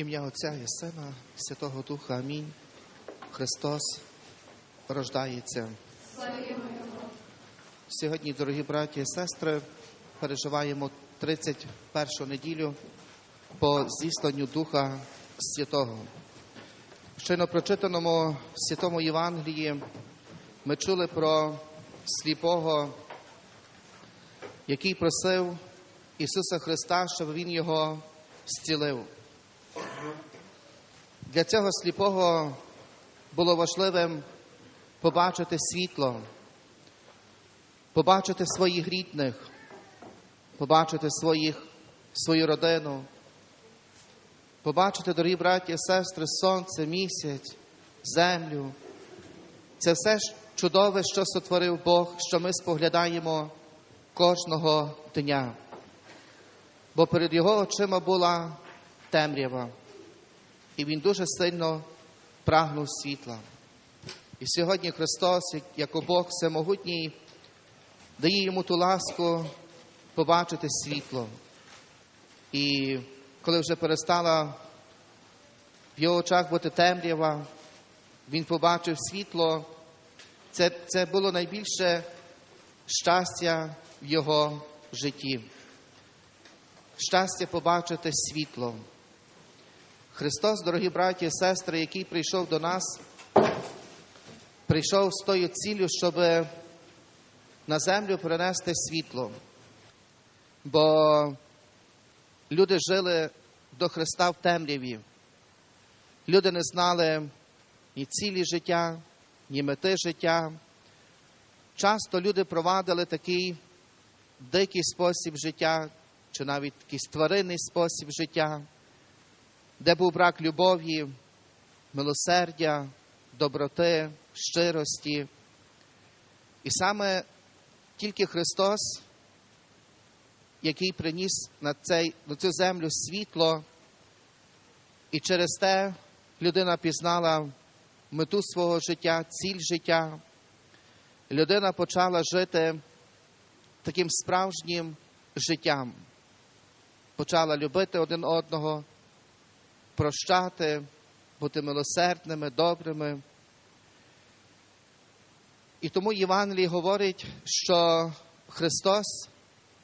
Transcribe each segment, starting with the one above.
Ім'я Отця і Сина, Святого Духа. Амінь. Христос рождається. Сьогодні, дорогі браті і сестри, переживаємо 31 неділю по зісланню Духа Святого. Щойно прочитаному Святому Євангелії ми чули про сліпого, який просив Ісуса Христа, щоб Він його зцілив. Для цього сліпого було важливим побачити світло, побачити своїх рідних, побачити своїх, свою родину, побачити, дорогі браті і сестри, сонце, місяць, землю. Це все ж чудове, що сотворив Бог, що ми споглядаємо кожного дня. Бо перед його очима була темрява, і він дуже сильно прагнув світла. І сьогодні Христос, як Бог всемогутній, дає йому ту ласку побачити світло. І коли вже перестала в його очах бути темрява, він побачив світло, це, це було найбільше щастя в його житті. Щастя побачити світло. Христос, дорогі браті і сестри, який прийшов до нас, прийшов з тою ціллю, щоб на землю принести світло. Бо люди жили до Христа в темряві. Люди не знали ні цілі життя, ні мети життя. Часто люди провадили такий дикий спосіб життя, чи навіть якийсь тваринний спосіб життя, де був брак любові, милосердя, доброти, щирості. І саме тільки Христос, який приніс на, цей, на цю землю світло, і через те людина пізнала мету свого життя, ціль життя. Людина почала жити таким справжнім життям, почала любити один одного, прощати, бути милосердними, добрими. І тому Євангелій говорить, що Христос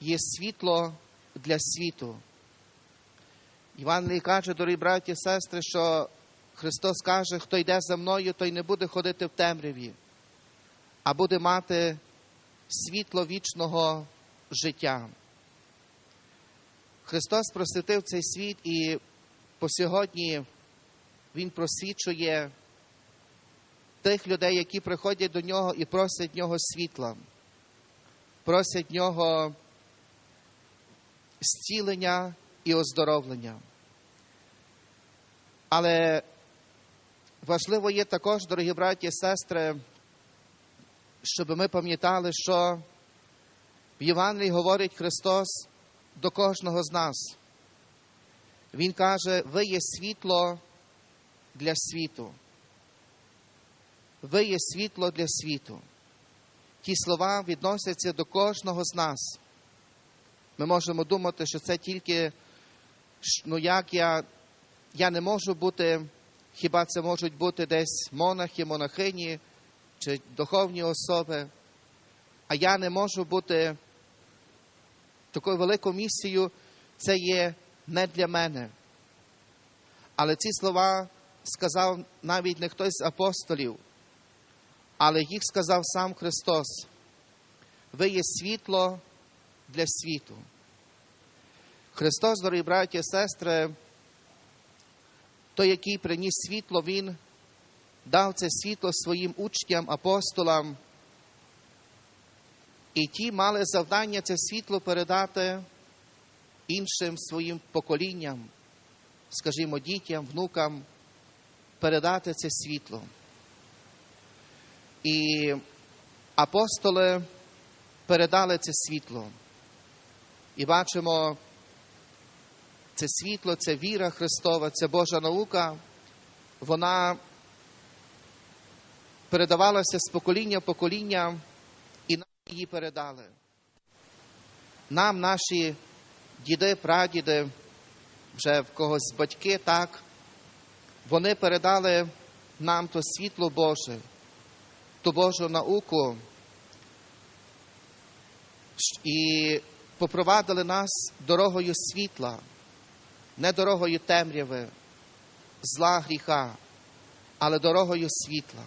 є світло для світу. Євангелій каже, дорогі браті і сестри, що Христос каже, хто йде за мною, той не буде ходити в темряві, а буде мати світло вічного життя. Христос просвітив цей світ і по сьогодні Він просвічує тих людей, які приходять до нього і просять нього світла, просять нього зцілення і оздоровлення. Але важливо є також, дорогі браті і сестри, щоб ми пам'ятали, що в Євангелії говорить Христос до кожного з нас. Він каже, ви є світло для світу. Ви є світло для світу. Ті слова відносяться до кожного з нас. Ми можемо думати, що це тільки, ну як я, я не можу бути, хіба це можуть бути десь монахи, монахині чи духовні особи, а я не можу бути такою великою місією, це є не для мене. Але ці слова сказав навіть не хтось з апостолів, але їх сказав сам Христос. Ви є світло для світу. Христос, дорогі браті і сестри, той, який приніс світло, Він дав це світло своїм учням, апостолам. І ті мали завдання це світло передати іншим своїм поколінням, скажімо, дітям, внукам, передати це світло. І апостоли передали це світло. І бачимо, це світло, це віра Христова, це Божа наука, вона передавалася з покоління в покоління, і нам її передали. Нам наші діди, прадіди вже в когось батьки, так, вони передали нам то світло Боже, ту Божу науку і попровадили нас дорогою світла, не дорогою темряви, зла гріха, але дорогою світла.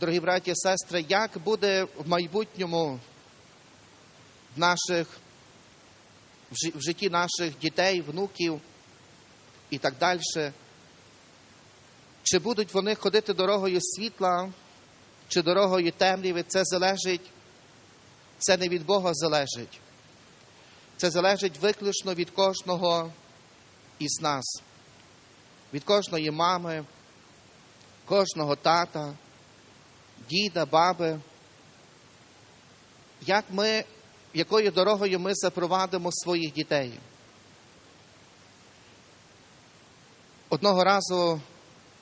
Дорогі браті і сестри, як буде в майбутньому в наших в житті наших дітей, внуків і так далі. Чи будуть вони ходити дорогою світла, чи дорогою темряви, це залежить, це не від Бога залежить. Це залежить виключно від кожного із нас, від кожної мами, кожного тата, діда, баби. Як ми якою дорогою ми запровадимо своїх дітей. Одного разу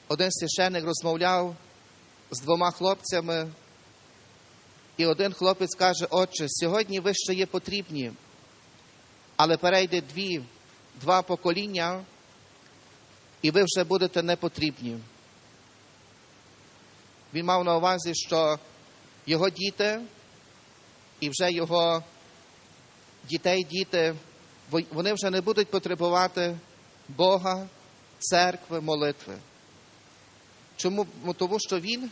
один священник розмовляв з двома хлопцями, і один хлопець каже, отче, сьогодні ви ще є потрібні, але перейде дві, два покоління, і ви вже будете не потрібні. Він мав на увазі, що його діти і вже його дітей, діти, вони вже не будуть потребувати Бога, церкви, молитви. Чому? Тому що Він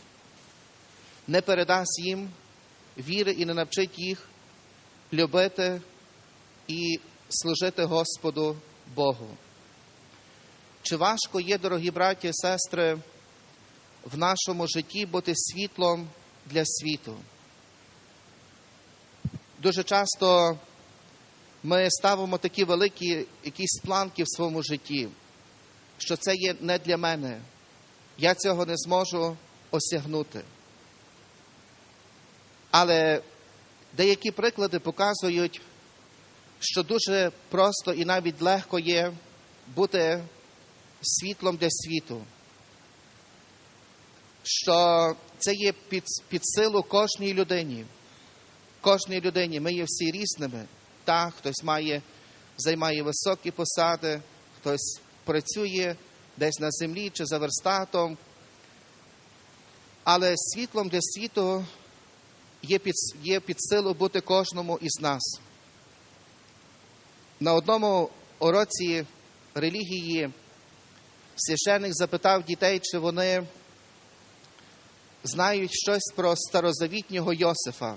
не передасть їм віри і не навчить їх любити і служити Господу Богу. Чи важко є, дорогі браті і сестри, в нашому житті бути світлом для світу? Дуже часто ми ставимо такі великі якісь планки в своєму житті, що це є не для мене. Я цього не зможу осягнути. Але деякі приклади показують, що дуже просто і навіть легко є бути світлом для світу. Що це є під, під силу кожній людині. Кожній людині. Ми є всі різними. Так, хтось має, займає високі посади, хтось працює десь на землі чи за верстатом. Але світлом для світу є під, є під силу бути кожному із нас. На одному уроці релігії священник запитав дітей, чи вони знають щось про старозавітнього Йосифа.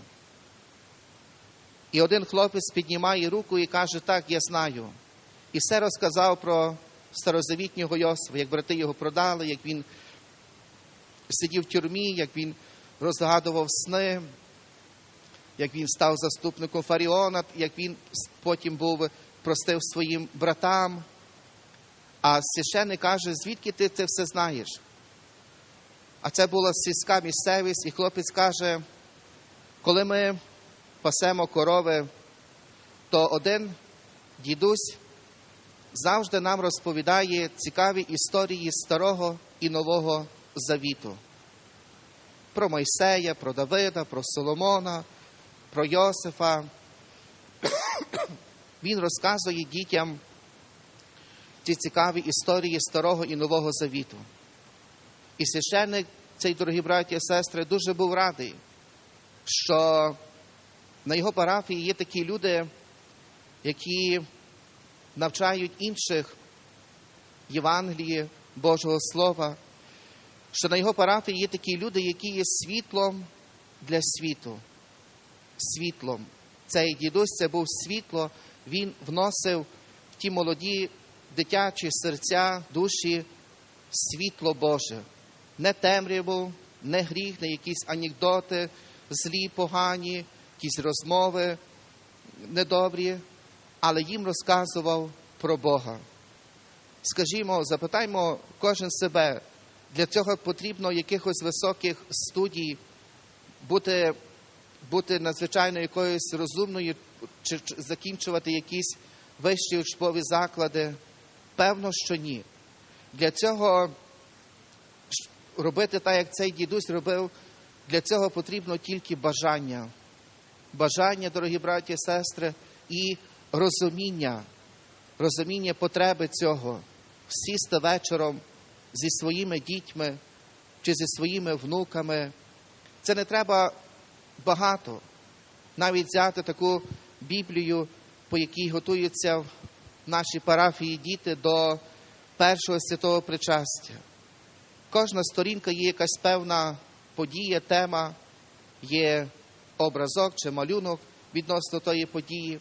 І один хлопець піднімає руку і каже, так, я знаю. І все розказав про старозавітнього Йосифа, як брати його продали, як він сидів в тюрмі, як він розгадував сни, як він став заступником Фаріона, як він потім був простив своїм братам. А священник каже, звідки ти це все знаєш? А це була сільська місцевість, і хлопець каже, коли ми пасемо корови, то один дідусь завжди нам розповідає цікаві історії старого і нового завіту. Про Мойсея, про Давида, про Соломона, про Йосифа. Він розказує дітям ці цікаві історії старого і нового завіту. І священник, цей дорогі браті і сестри, дуже був радий, що на його парафії є такі люди, які навчають інших Євангелії Божого Слова, що на його парафії є такі люди, які є світлом для світу. Світлом. Цей дідусь це був світло, він вносив в ті молоді дитячі серця, душі світло Боже. Не темряву, не гріх, не якісь анекдоти, злі, погані, якісь розмови недобрі, але їм розказував про Бога. Скажімо, запитаймо кожен себе, для цього потрібно якихось високих студій, бути, бути надзвичайно якоюсь розумною, чи, закінчувати якісь вищі учбові заклади. Певно, що ні. Для цього робити так, як цей дідусь робив, для цього потрібно тільки бажання. Бажання, дорогі браті і сестри, і розуміння. розуміння потреби цього, сісти вечором зі своїми дітьми чи зі своїми внуками. Це не треба багато. Навіть взяти таку Біблію, по якій готуються в нашій парафії діти до першого святого причастя. Кожна сторінка є якась певна подія, тема, є образок чи малюнок відносно тої події.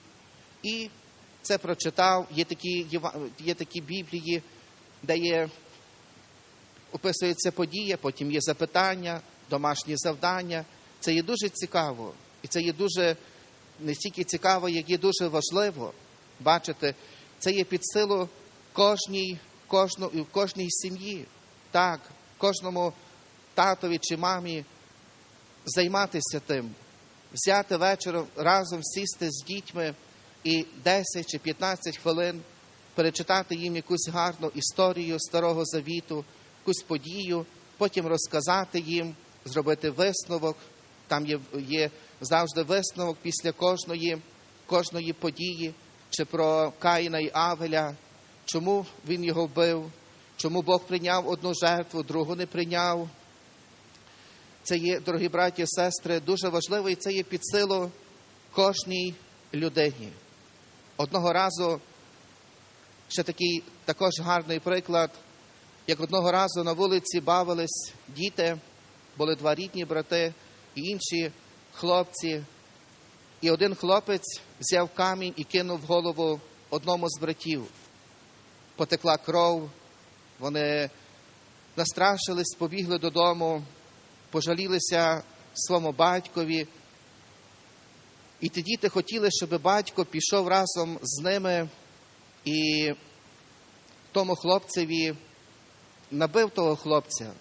І це прочитав. Є такі, є такі біблії, де є описується подія, потім є запитання, домашні завдання. Це є дуже цікаво. І це є дуже не стільки цікаво, як є дуже важливо бачити. Це є під силу кожній, кожну, кожній сім'ї. Так, кожному татові чи мамі займатися тим, взяти вечором разом сісти з дітьми і 10 чи 15 хвилин перечитати їм якусь гарну історію Старого Завіту, якусь подію, потім розказати їм, зробити висновок. Там є, є завжди висновок після кожної, кожної події, чи про Каїна і Авеля, чому він його вбив, чому Бог прийняв одну жертву, другу не прийняв. Це є, дорогі браті і сестри, дуже важливо, і це є під силу кожній людині. Одного разу ще такий також гарний приклад, як одного разу на вулиці бавились діти, були два рідні брати і інші хлопці. І один хлопець взяв камінь і кинув голову одному з братів. Потекла кров, вони настрашились, побігли додому, пожалілися своєму батькові. І ті діти хотіли, щоб батько пішов разом з ними і тому хлопцеві набив того хлопця,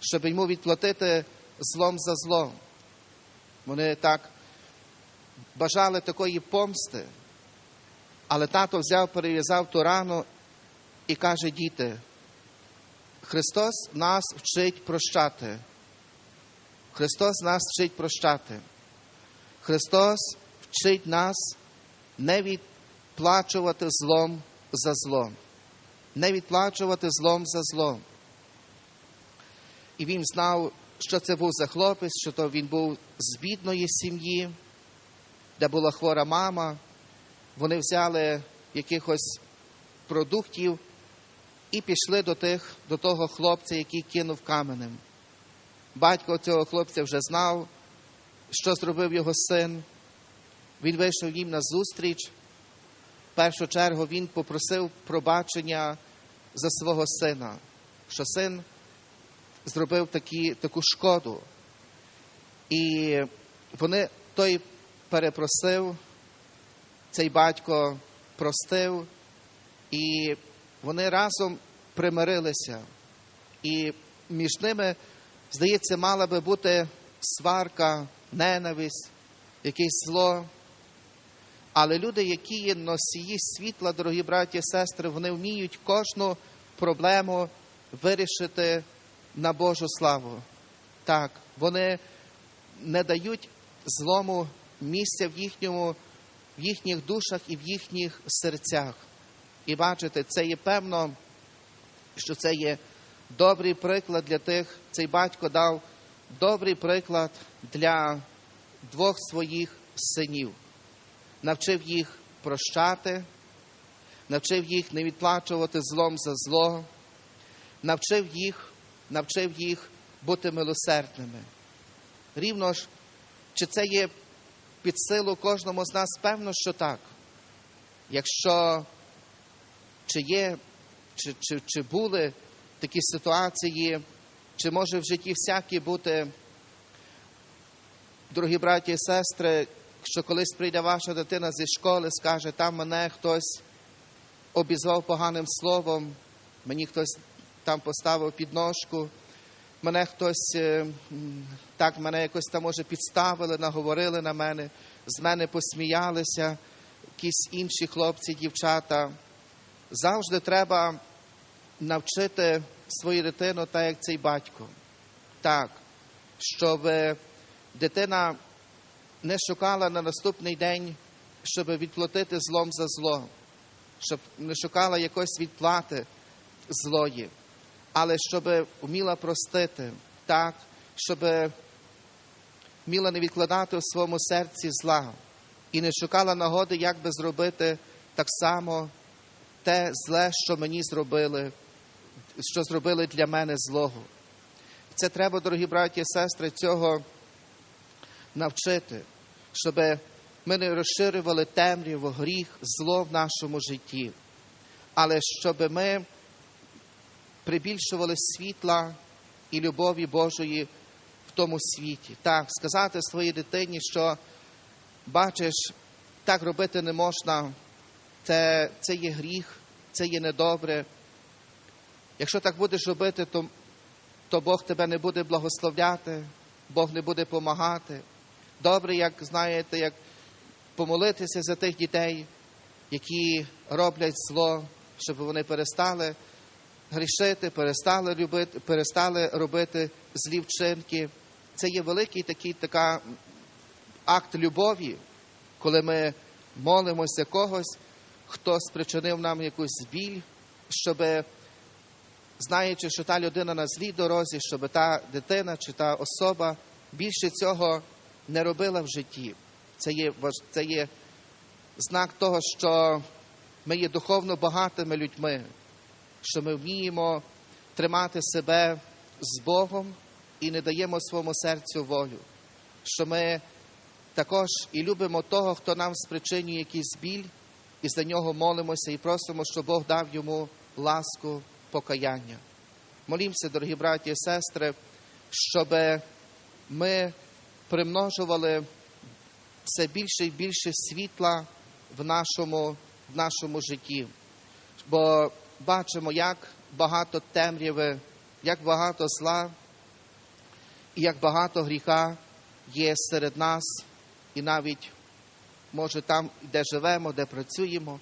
щоб йому відплатити злом за злом. Вони так бажали такої помсти, але тато взяв, перев'язав ту рану і каже: діти, Христос нас вчить прощати. Христос нас вчить прощати. Христос вчить нас не відплачувати злом за злом, не відплачувати злом за злом. І він знав, що це був за хлопець, що то він був з бідної сім'ї, де була хвора мама. Вони взяли якихось продуктів і пішли до тих, до того хлопця, який кинув каменем. Батько цього хлопця вже знав, що зробив його син. Він вийшов їм на зустріч. В першу чергу він попросив пробачення за свого сина, що син зробив такі, таку шкоду. І вони той перепросив, цей батько простив, і вони разом примирилися. І між ними, здається, мала би бути сварка, ненависть, якесь зло. Але люди, які є носії світла, дорогі браті і сестри, вони вміють кожну проблему вирішити на Божу славу. Так, вони не дають злому місця в їхньому, в їхніх душах і в їхніх серцях. І бачите, це є певно, що це є добрий приклад для тих, цей батько дав добрий приклад для двох своїх синів. Навчив їх прощати, навчив їх не відплачувати злом за зло, навчив їх, навчив їх бути милосердними. Рівно ж, чи це є під силу кожному з нас, певно, що так. Якщо чи є, чи, чи, чи були такі ситуації, чи може в житті всякі бути, дорогі браті і сестри, що колись прийде ваша дитина зі школи, скаже, там мене хтось обізвав поганим словом, мені хтось там поставив підножку, мене хтось е, так мене якось там може підставили, наговорили на мене, з мене посміялися, якісь інші хлопці, дівчата. Завжди треба навчити свою дитину, так як цей батько. Так, щоб дитина не шукала на наступний день, щоб відплатити злом за зло. щоб не шукала якоїсь відплати злої, але щоб вміла простити так, щоб вміла не відкладати у своєму серці зла і не шукала нагоди, як би зробити так само те зле, що мені зробили, що зробили для мене злого. Це треба, дорогі браті і сестри, цього навчити, щоб ми не розширювали темряву, гріх, зло в нашому житті, але щоб ми прибільшували світла і любові Божої в тому світі. Так, сказати своїй дитині, що бачиш, так робити не можна, це, це є гріх, це є недобре. Якщо так будеш робити, то, то Бог тебе не буде благословляти, Бог не буде помагати. Добре, як знаєте, як помолитися за тих дітей, які роблять зло, щоб вони перестали грішити, перестали любити, перестали робити злі вчинки. Це є великий такий така акт любові, коли ми молимося когось, хто спричинив нам якусь біль, щоб, знаючи, що та людина на злій дорозі, щоб та дитина чи та особа більше цього не робила в житті. Це є, це є знак того, що ми є духовно багатими людьми, що ми вміємо тримати себе з Богом і не даємо своєму серцю волю, що ми також і любимо того, хто нам спричинює якийсь біль, і за нього молимося і просимо, щоб Бог дав йому ласку, покаяння. Молімося, дорогі браті і сестри, щоб ми примножували все більше і більше світла в нашому, в нашому житті. Бо бачимо, як багато темряви, як багато зла і як багато гріха є серед нас, і навіть, може, там, де живемо, де працюємо,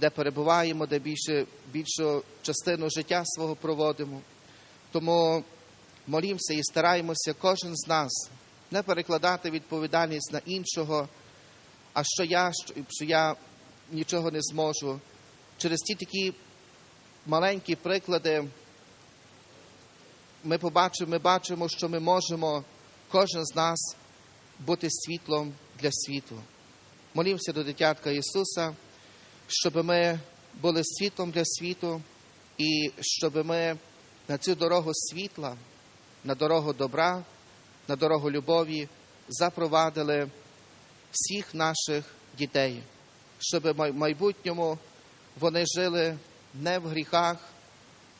де перебуваємо, де більше, більшу частину життя свого проводимо. Тому молімося і стараємося кожен з нас не перекладати відповідальність на іншого, а що я, що, я нічого не зможу. Через ті такі маленькі приклади ми побачимо, ми бачимо, що ми можемо, кожен з нас, бути світлом для світу. Молімося до дитятка Ісуса, щоб ми були світлом для світу, і щоб ми на цю дорогу світла, на дорогу добра, на дорогу любові запровадили всіх наших дітей, щоб в майбутньому вони жили не в гріхах,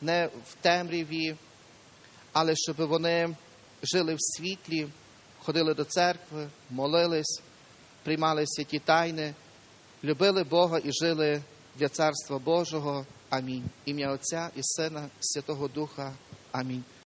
не в темряві, але щоб вони жили в світлі, ходили до церкви, молились, приймали святі тайни, любили Бога і жили для Царства Божого. Амінь. Ім'я Отця і Сина, Святого Духа. Амінь.